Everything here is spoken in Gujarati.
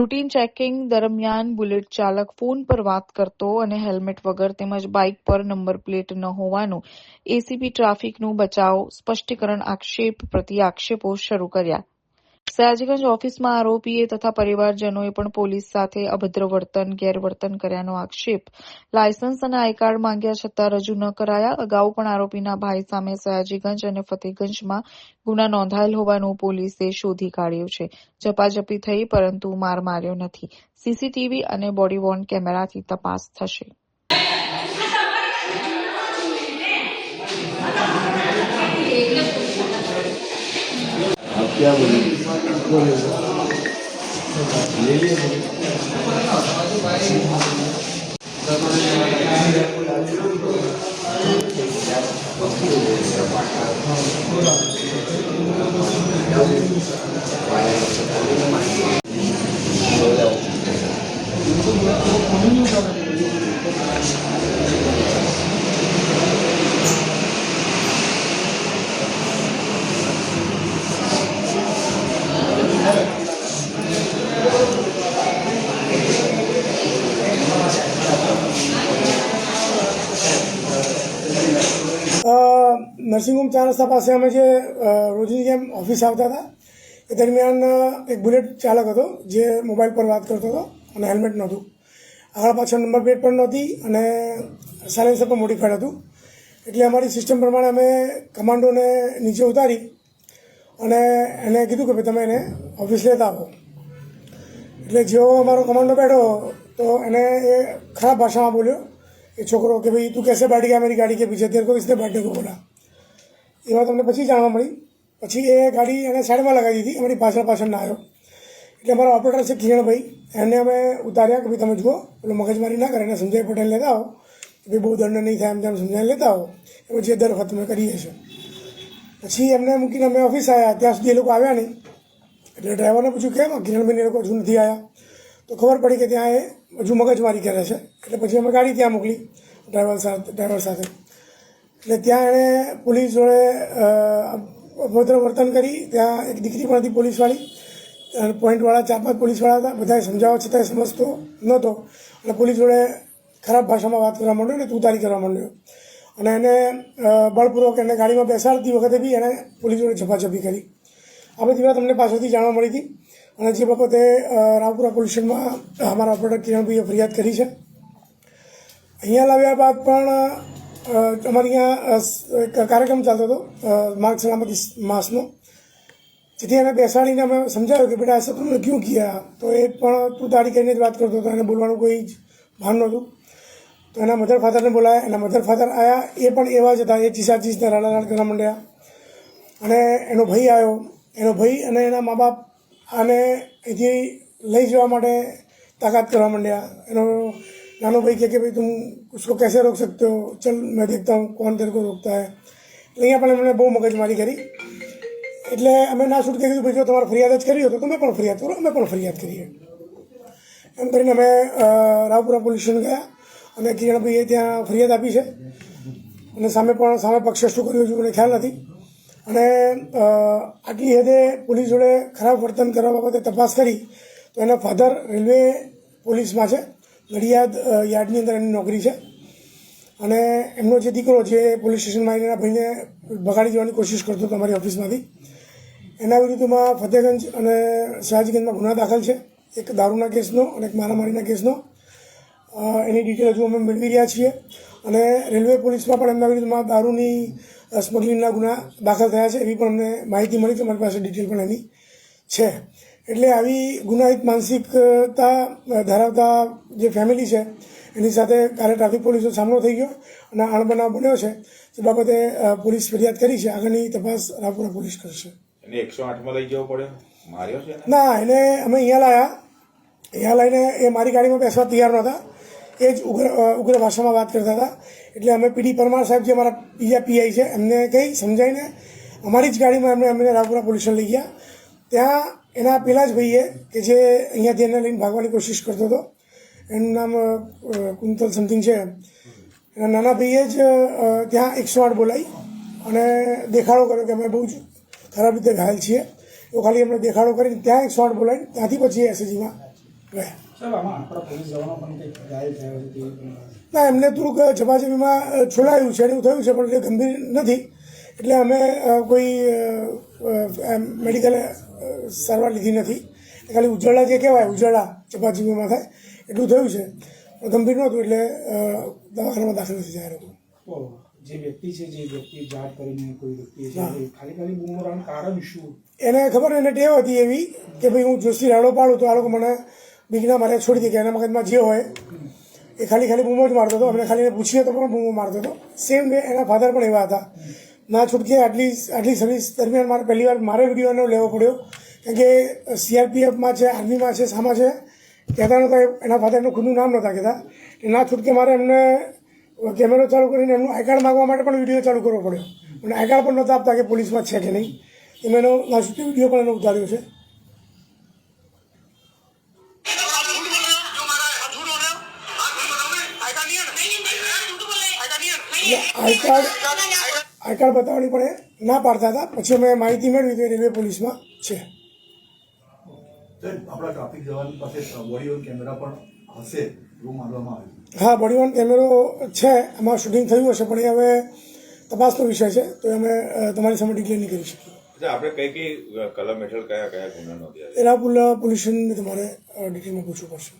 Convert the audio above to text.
રૂટીન ચેકિંગ દરમિયાન બુલેટ ચાલક ફોન પર વાત કરતો અને હેલ્મેટ વગર તેમજ બાઇક પર નંબર પ્લેટ ન હોવાનું એસીપી ટ્રાફિકનું બચાવ, સ્પષ્ટીકરણ આક્ષેપ પ્રતિ આક્ષેપો શરૂ કર્યા. સયાજીગંજ ઓફિસમાં આરોપીએ તથા પરિવારજનોએ પણ પોલીસ સાથે અભદ્ર વર્તન, ગેરવર્તન કર્યાનો આક્ષેપ. લાયસન્સ અને આઈ કાર્ડ માંગ્યા છતાં રજૂ ન કરાયા. અગાઉ પણ આરોપીના ભાઈ સામે સયાજીગંજ અને ફતેગંજમાં ગુના નોંધાયેલ હોવાનું પોલીસે શોધી કાઢ્યું છે. ઝપાઝપી થઈ, પરંતુ માર માર્યો નથી. સીસીટીવી અને બોડી વોર્ન કેમેરાથી તપાસ થશે. क्या बोले ले लिए અ, નર્સિંગ હોમ ચાર રસ્તા પાસે અમે જે અ, રોજની જેમ ઓફિસ આવતા હતા એ દરમિયાન અ, એક બુલેટ ચાલક હતો જે મોબાઈલ પર વાત કરતો હતો અને હેલ્મેટ નહોતું આગળ પાછળ નંબર પ્લેટ પણ નહોતી અને સાયલેન્સર પણ મોડિફાઈડ હતું એટલે અમારી સિસ્ટમ પ્રમાણે અમે કમાન્ડોને નીચે ઉતારી અને એને કીધું કે ભાઈ તમે એને ઓફિસ લેતા આવો એટલે જેવો અમારો કમાન્ડો બેઠો તો એને એ ખરાબ ભાષામાં બોલ્યો એ છોકરો કે ભાઈ તું कैसे बैठ गया मेरी गाड़ी के पीछे तेरे को किसने बैठने को बोला એ વાત અમને પછી જાણવા મળી. પછી એ ગાડી એને સાઈડમાં લગાવી દીધી અમારી પાછળ પાછળ ના આવ્યો. એટલે અમારો ઓપરેટર છે કિરણભાઈ, એને અમે ઉતાર્યા કે ભાઈ તમે જુઓ એટલે મગજમારી ના કરે, એને સંજય પટેલ લેતા આવો. ભાઈ બહુ દંડ નહીં થાય એમ તેમ સમજાવીને લેતા આવો. એ પછી દર વખત અમે કરીએ છીએ પછી એમને મૂકીને અમે ઓફિસ આવ્યા ત્યાં સુધી એ લોકો આવ્યા નહીં. એટલે ડ્રાઈવરને પૂછ્યું, કેમ? કિરણભાઈને એ લોકો હજુ નથી આવ્યા તો ખબર પડી કે ત્યાં એ હજુ મગજમારી કરે છે. એટલે પછી અમે ગાડી ત્યાં મોકલી ડ્રાઈવર સાથે ડ્રાઈવર સાથે. એટલે ત્યાં એણે પોલીસ જોડે અભદ્ર વર્તન કરી. ત્યાં એક દીકરી પણ હતી પોલીસવાળી. પોઈન્ટવાળા ચાર પાંચ પોલીસવાળા હતા. બધાએ સમજાવવા છતાંય સમજતો નહોતો. અને પોલીસ જોડે ખરાબ ભાષામાં વાત કરવા માંડ્યો અને તુતારી કરવા માંડ્યો. અને એને બળપૂર્વક એને ગાડીમાં બેસાડતી વખતે બી એણે પોલીસ જોડે ઝપાઝપી કરી. આ બધી વાત અમને પાછળથી જાણવા મળી હતી. અને જે બાબતે રાવપુરા પોલીસ સ્ટેશનમાં અમારા ઓપરેટર કિરણભાઈએ ફરિયાદ કરી છે. અહીંયા લાવ્યા બાદ પણ અમારે અહીંયા કાર્યક્રમ ચાલતો હતો માર્ગ સલામતી માસનો. જેથી એને બેસાડીને અમે સમજાવ્યું કે બેટા, આ શત્રુને ક્યું? ગયા તો એ પણ તું તારી કરીને જ વાત કરતો હતો, એને બોલવાનું કોઈ જ ભાન નહોતું. તો એના મધર ફાધરને બોલાયા, એના મધર ફાધર આવ્યા એ પણ એવા જ હતા, એ ચીસા ચીસને રાડા રાડ કરવા માંડ્યા. અને એનો ભાઈ આવ્યો, એનો ભાઈ અને એના મા બાપ આને અહીંથી લઈ જવા માટે તાકાત કરવા માંડ્યા. એનો નાનો ભાઈ કહે કે ભાઈ તું उसको कैसे रोक सकते हो चल मैं देखता हूँ कौन तेरे को रोकता है એટલે અહીંયા પણ એમણે બહુ મગજમારી કરી એટલે અમે ના છૂટકે કીધું ભાઈ જો તમારે ફરિયાદ જ કરી હોય તો તમે પણ ફરિયાદ કરો અમે પણ ફરિયાદ કરીએ એમ કરીને અમે અ, રાવપુરા પોલીસ સ્ટેશન ગયા અને કિરણભાઈએ ત્યાં ફરિયાદ આપી છે અને સામે પણ સામે પક્ષે શું કર્યું છે મને ખ્યાલ નથી અને અ, આટલી હદે પોલીસ જોડે ખરાબ વર્તન કરવા બાબતે તપાસ કરી તો એના ફાધર રેલવે પોલીસમાં છે નડિયાદ યાર્ડની અંદર એની નોકરી છે. અને એમનો જે દીકરો એ પોલીસ સ્ટેશનમાં એના ભાઈને ભગાડી જવાની કોશિશ કરતો હતો અમારી ઓફિસમાંથી. એના વિરુદ્ધમાં ફતેહગંજ અને સયાજીગંજમાં ગુના દાખલ છે. એક દારૂના કેસનો અને એક મારામારીના કેસનો. એની ડિટેલ હજુ અમે મેળવી રહ્યા છીએ. અને રેલવે પોલીસમાં પણ એમના વિરુદ્ધમાં દારૂની સ્મગલિંગના ગુના દાખલ થયા છે. એવી પણ અમને માહિતી મળી છે. મારી પાસે ડિટેલ પણ એની છે. એટલે આવી ગુનાહિત માનસિકતા ધરાવતા જે ફેમિલી છે એની સાથે કાલે ટ્રાફિક પોલીસનો સામનો થઈ ગયો અને અણબનાવ બન્યો છે. તે બાબતે પોલીસ ફરિયાદ કરી છે. આગળની તપાસ રાપુરા પોલીસ કરશે. એને એકસો આઠમાં લઈ જવો પડ્યો? માર્યો છે ના એને અમે અહીંયા લાયા. અહીંયા લાવીને એ મારી ગાડીમાં બેસવા તૈયાર નહોતા. એ જ ઉગ્ર ઉગ્ર ભાષામાં વાત કરતા હતા. એટલે અમે પીડી પરમાર સાહેબ જે અમારા બીજા પીઆઈ છે એમને કંઈ સમજાવીને અમારી જ ગાડીમાં એમને અમને રાપુરા પોલીસ લઈ ગયા. ત્યાં એના પેલા જ ભાઈએ કે જે અહીંયાથી એને લઈને ભાગવાની કોશિશ કરતો હતો એનું નામ કુંતલ સમથિંગ છે. એના નાના ભાઈએ જ ત્યાં એકસો આઠ બોલાવી અને દેખાડો કર્યો કે અમે બહુ જ ખરાબ રીતે ઘાયલ છીએ. તો ખાલી એમણે દેખાડો કરીને ત્યાં એકસો આઠ બોલાવી ત્યાંથી પછી એસએજીમાં ગયા. ના એમને થોડુંક જમાજમીમાં છોડાયું છે એવું થયું છે પણ એ ગંભીર નથી. એટલે અમે કોઈ મેડિકલ સારવાર લીધી નથી. ખાલી ઉજળા જે કહેવાય ઉજળા ચપાચીમાં થાય એટલું થયું છે. ગંભીર નહોતું એટલે દવાખાનામાં દાખલ નથી જાહેર લોકો. જે વ્યક્તિ છે જે વ્યક્તિ જાત કરીને કોઈ વ્યક્તિ છે ખાલી ખાલી બૂમો કારણ શું? એને ખબર એને ટેવ હતી એવી કે ભાઈ હું જોશી રાડો પાડું તો આ લોકો મને બીકના મારે છોડી દે કે એના મગજમાં જે હોય એ ખાલી ખાલી બૂમો જ મારતો હતો. અમને ખાલી એને પૂછીએ તો પણ બૂમો મારતો હતો. સેમ વે એના ફાધર પણ એવા હતા. ના છૂટકે આટલી આટલી સર્વિસ દરમિયાન મારે પહેલી વાર મારે વિડીયોનો લેવો પડ્યો. કારણ કે સીઆરપીએફમાં છે આર્મીમાં છે સામા છે કહેતા નહોતા એના ફાધરનું ખુદનું નામ નહોતા કહેતા. ના છૂટકે મારે એમને કેમેરો ચાલુ કરીને એમનું આઈ કાર્ડ માગવા માટે પણ વીડિયો ચાલુ કરવો પડ્યો. અને આઈ કાર્ડ પણ નહોતા આપતા કે પોલીસમાં છે કે નહીં. એ મેં એનો ના છૂટકે વીડિયો પણ એનો ઉતાર્યો છે. આઈ કાર્ડ આઈ કાર્ડ બતાવવાની પણ એ ના પાડતા હતા. પછી અમે માહિતી મેળવી તો એ રેલવે પોલીસમાં છે. આપણા ટ્રાફિક જવાન પાસે બોડી ઓન કેમેરા પણ હશે એવું માનવામાં આવ્યું હા બોડી વન કેમેરો છે. એમાં શૂટિંગ થયું હશે પણ એ હવે તપાસનો વિષય છે. તો અમે તમારી સામે ડિક્લેર નહીં કરી શકીએ. આપણે કઈ કઈ કલમ હેઠળ કયા કયા ગુના નોંધ્યા એના પુલ પોલ્યુશનને તમારે ડિટેલમાં પૂછવું પડશે.